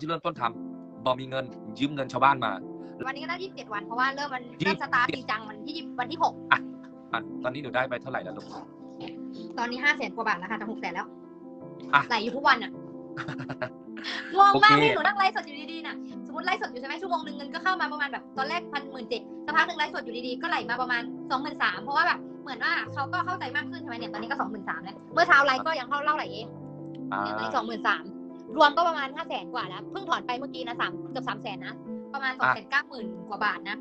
ที่เริ่มต้นทำบอมีเงินยืมเงินชาวบ้านมา วันนี้ก็ได้ยี่สิบเจ็ดวันเพราะว่าเริ่มมันยี่เริ่มสตาร์ทจริงจังวันที่วันที่หกอะตอนนี้หนูได้ไปเท่าไหร่แล้วลูกตอนนี้ห้าแสนกว่าบาทแล้วค่ะจะหกแสนแล้วอะไหลอยู่ทุกวันอะงงมากโอเค พี่หนูนั่งไลฟ์สดอยู่ดีๆน่ะสมมติไลฟ์สดอยู่ใช่ไหมชั่วโมงหนึ่งเงินก็เข้ามาประมาณแบบตอนแรกพันหมื่นเจ็ดสักพักหนึ่งไลฟ์สดอยู่ดีๆก็ไหลมาประมาณสองหมื่นสามเพราะว่าแบบเหมือนว่าเขาก็เข้าใจมากขึ้นใช่ไหมเนี่ยตอนนี้ก็สองหมื่นสามแล้วเมื่อเช้าไลฟ์ก็ยังเข้าเล่าไหลเองอ่าเนี่ยตอนนี้สองหมื่นสาม รวมก็ประมาณห้าแสนกว่าแล้วเพิ่งถอนไปเมื่อกี้นะสามเกือบสามแสนนะประมาณสองแสนเก้าหมื่นกว่าบาทนะ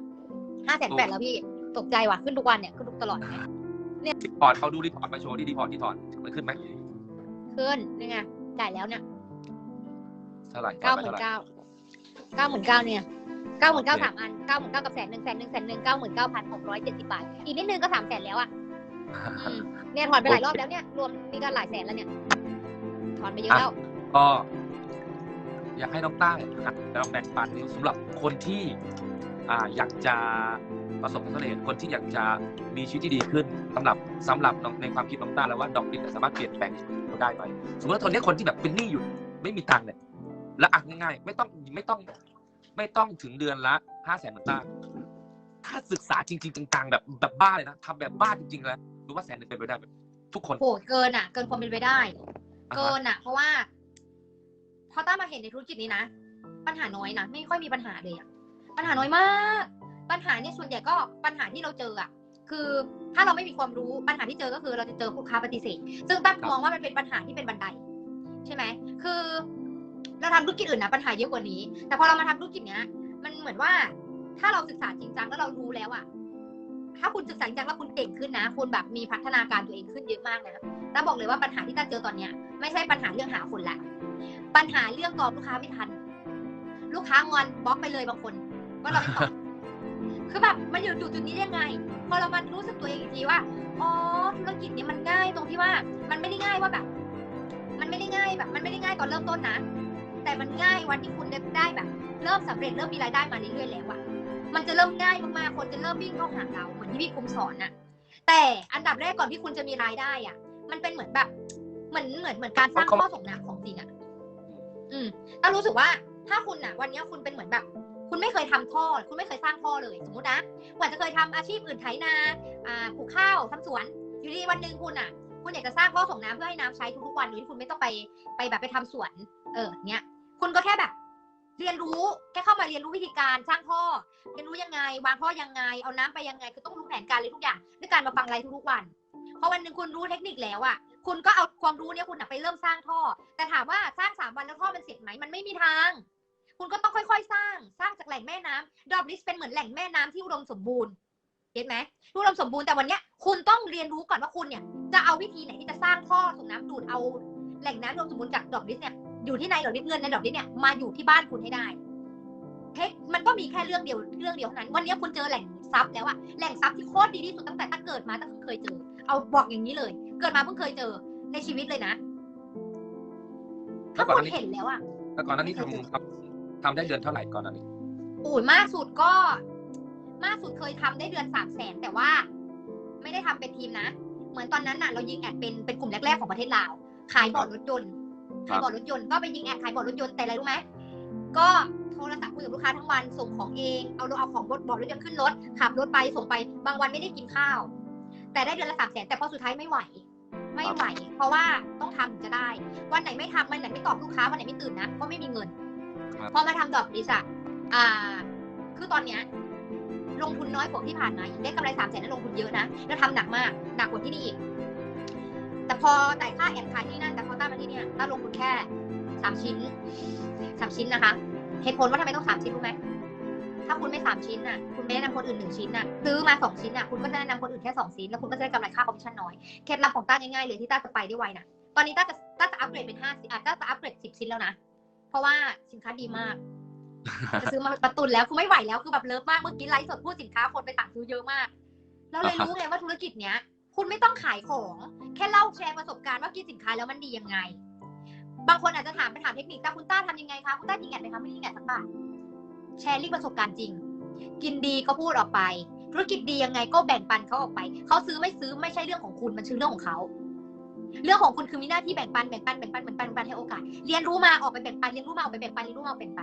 ห้าแสนแปดแล้วพี่ตกใจว่ะขึ้นทุกวันเนี่ยขึ้นทุกตลอดเนี่ยรีพอร์ตเขาดูรีพอร์ตมาโชว์ที่รีพอร์ตที่ถอนมันขึ้นไหมขึ้นนี่ไงจ่ายแล้วเนี่ยเท่าไหร่เก้าหไปมื่นเท่าไหร่เก้าเก้าหมื่นเก้าเนี่ยเก้าหมื่นเก้าโอเคสามอันเก้าหมื่นเก้ากับแสนหนึ่งแสนหนึ่งแสนหนึ่งเก้าหมื่นเก้าพันหกร้อยเจ็ดสิบบาทอีกนิดนึงก็สามแสนแล้วอะอืมเนี่ยถอนไปหลายรอบแล้วเนี่ยรวมนี่ก็หลายแสนแล้วเนี่ยถอนไปเยอะแล้ว ก็ อยากให้น้องต้านะลองแบ่งปันสำหรับคนที่อ่าอยากจะประสบความสำเร็จคนที่อยากจะมีชีวิตที่ดีขึ้นสำหรับสำหรับน้องในความคิดน้องต้าแล้วว่าดอกเบี้ยสามารถเปลี่ยนแปลงชีวิตเขาได้ไหมสมมติว่าตอนนี้คนที่แบบเป็นหนี้อยู่ไม่มีตังค์เนี่ยแล้วอะง่ายๆไม่ต้องไม่ต้อง ไม่ต้องถึงเดือนละห้าแสนเหมือนต้าถ้าศึกษาจริง ๆจังๆแบบแบบบ้าเลยนะทำแบบบ้าจริงๆแล้วรู้ว่าแสนหนึ่งเป็นไปได้ไหมทุกคนโหเกินอะ เกินความเป็นไปได้อ่าฮะเกินอะ เพราะว่า พอต้ามาเห็นในธุรกิจนี้นะ ปัญหาน้อยนะ ไม่ค่อยมีปัญหาเลยอะปัญหาน้อยมาก ปัญหาเนี่ยส่วนใหญ่ก็ปัญหาที่เราเจออะคือถ้าเราไม่มีความรู้ปัญหาที่เจอก็คือเราจะเจอลูกค้าปฏิเสธ ซึ่งตั้งมองว่ามันเป็นปัญหาที่เป็นบันได ใช่ไหม คือ เราทำธุรกิจอื่นนะปัญหาเยอะกว่านี้ แต่พอเรามาทำธุรกิจเนี้ย มันเหมือนว่า ถ้าเราศึกษาจริงจังแล้วเรารู้แล้วอะถ้าคุณศึกษาจริงจังแล้วคุณเก่งขึ้นนะ คุณแบบมีพัฒนาการตัวเองขึ้นเยอะมากนะต้าบอกเลยว่าปัญหาที่ต้าเจอตอนเนี้ย ไม่ใช่ปัญหาเรื่องหาคนละ ปัญหาเรื่องตอบลูกค้าไม่ทัน ลูกค้างอนบล็อกไปเลยบางคนว่าเราไม่ตอบคือแบบมันอยู่จุดจุดนี้ได้ยังไง พอเรามารู้สึกตัวเองอีกทีว่าอ๋อธุรกิจนี้มันง่ายตรงที่ว่า มันไม่ได้ง่ายว่าแบบ มันไม่ได้ง่ายแบบ มันไม่ได้ง่ายตอนเริ่มต้นนะ แต่มันง่ายวันที่คุณได้แบบ เริ่มสำเร็จเริ่มมีรายได้มาเรื่อยๆแล้วอะมันจะเริ่มง่ายมากๆคนจะเริ่มวิ่งเข้าหาเราเหมือนที่พี่คุมสอนน่ะแต่อันดับแรกก่อนที่คุณจะมีรายได้อะมันเป็นเหมือนแบบ เหมือนเหมือนเหมือนการสร้างข้อสมน้ำของจริงอะ อืมถ้ารู้สึกว่าถ้าคุณอะวันนี้คุณเป็นเหมือนแบบ คุณไม่เคยทำท่อ คุณไม่เคยสร้างท่อเลยสมมตินะกว่าจะเคยทำอาชีพอื่นไถนาอ่าปลูกข้าวทำสวน อยู่ดีวันหนึ่งคุณอะ คุณอยากจะสร้างท่อส่งน้ำเพื่อให้น้ำใช้ทุกๆวันโดยที่คุณไม่ต้องไปไปแบบไปทำสวน เออเนี้ยคุณก็แค่แบบ เรียนรู้แค่เข้ามาเรียนรู้วิธีการสร้างท่อเรียนรู้ยังไง วางท่อยังไง เอาน้ำไปยังไง คือต้องรู้แผนการเลยทุกอย่างด้วยการมาฟังไลฟ์ทุกๆวันพอวันหนึ่งคุณรู้เทคนิคแล้วอะ คุณก็เอาความรู้เนี้ยคุณไปเริ่มสร้างท่อ แต่ถามว่าสร้างสามวันแล้วท่อมันเสร็จไหมมันไม่มีทาง คุณก็ต้องค่อย ๆ สร้าง สร้างจากแหล่งแม่น้ำดรอปลิสเป็นเหมือนแหล่งแม่น้ำที่อุดมสมบูรณ์เห็นไหมอุดมสมบูรณ์แต่วันเนี้ยคุณต้องเรียนรู้ก่อนว่าคุณเนี่ย จะเอาวิธีไหนที่จะสร้างท่อส่งน้ำดูดเอาแหล่งน้ำอุดมสมบูรณ์จากดรอปลิสเนี่ยอยู่ที่ในดรอปลิสเงินในดรอปลิสเนี่ยมาอยู่ที่บ้านคุณให้ได้เทคมันก็มีแค่เรื่องเดียวเรื่องเดียวเท่านั้น วันนี้คุณเจอแหล่งทรัพย์แล้วอะแหล่งทรัพย์ที่โคตรดีที่สุดตั้งแต่ตั้งเกิดมาตั้งเคยเจอ เอาบอกอย่างนี้เลย กิดมาเพิ่งเคยเจอในชีวิตเลยนะ ถ้าคุณเห็นแล้วอะแล้วก่อนหน้านี้ทำทำทำได้เดือนเท่าไหร่ก่อนหน้านี้อุ้ยมากสุดก็ มากสุดเคยทำได้เดือนสามแสนแต่ว่า ไม่ได้ทำเป็นทีมนะ เหมือนตอนนั้นน่ะเรายิงแอดเป็นเป็นกลุ่มแรกๆของประเทศลาว ขายบอร์ดรถยนต์ครัขายบบอร์ดรถยนต์ก็ไปยิงแอดขายบอร์ดรถยนต์แต่อะไรรู้ไหมก็โทรศัพท์คุยกับลูกค้าทั้งวันส่งของเอง เอาเอาของบอร์ดบอร์ดรถยนต์ขึ้นรถขับรถไปส่งไปบางวันไม่ได้กินข้าว แต่ได้เดือนละสามแสนแต่พอสุดท้ายไม่ไหว ไม่ไหว เพราะว่าต้องทำถึงจะได้ วันไหนไม่ทำวันไหนไม่ตอบลูกค้าวันไหนไม่ตื่นนะก็ไม่มีเงินครับพอมาทำดอกดิสอะอ่า คือตอนเนี้ยลงทุนน้อยกว่าที่ผ่านมาอีกได้กำไรสามแสนนั้นลงทุนเยอะนะแล้วทำหนักมากหนักกว่าที่นี่อีกแต่พอจ่ายค่าแอบขายที่นั่นแต่พอต้ามาที่เนี่ยต้าลงทุนแค่สามชิ้นสามชิ้นนะคะเหตุผลว่าทำไมต้องสามชิ้นรู้ไหม ถ้าคุณไม่สามชิ้นน่ะ คุณไม่แนะนำคนอื่นหนึ่งชิ้นน่ะ ซื้อมาสองชิ้นน่ะ คุณก็จะแนะนำคนอื่นแค่สองชิ้น แล้วคุณก็จะได้กำไรค่าคอมมิชชั่นน้อย เคล็ดลับของต้าง่ายๆเลยที่ต้าจะไปได้ไวน่ะ ตอนนี้ต้าจะต้าจะอัปเกรดเป็นห้าชิ้นอะต้าจะอัปเกรดสิบชิ้นแล้วนะ เพราะว่าสินค้าดีมาก จะซื้อมาประตุนแล้วคือไม่ไหวแล้วคือแบบเลิฟมาก เมื่อกี้ไลฟ์สดพูดสินค้าคนไปสั่งซื้อเยอะมากเราเลยรู้ไงว่าธุรกิจเนี้ย คุณไม่ต้องขายของ แค่เล่าแชร์ประสบการณ์ว่ากินสินค้าแล้วมันดียังไง บางคนอาจจะถามไปถามเทคนิคแต่คุณต้าทำยังไงคะ คุณต้ายิงแอดไหมคะไม่ยิงแอดสักบาท แชร์ลิงประสบการณ์จริง กินดีก็พูดออกไป ธุรกิจดียังไงก็แบ่งปันเขาออกไป เขาซื้อไม่ซื้อไม่ใช่เรื่องของคุณมันคือเรื่องของเขา เรื่องของคุณคือมีหน้าที่แบ่งปันแบ่งปันแบ่งปันแบ่งปันแบ่งปันให้โอกาส เรียนรู้มาออกไปแบ่งปันเรียนรู้มาออกไปแบ่งปันเรียนรู้มาออกไปแบ่งปัน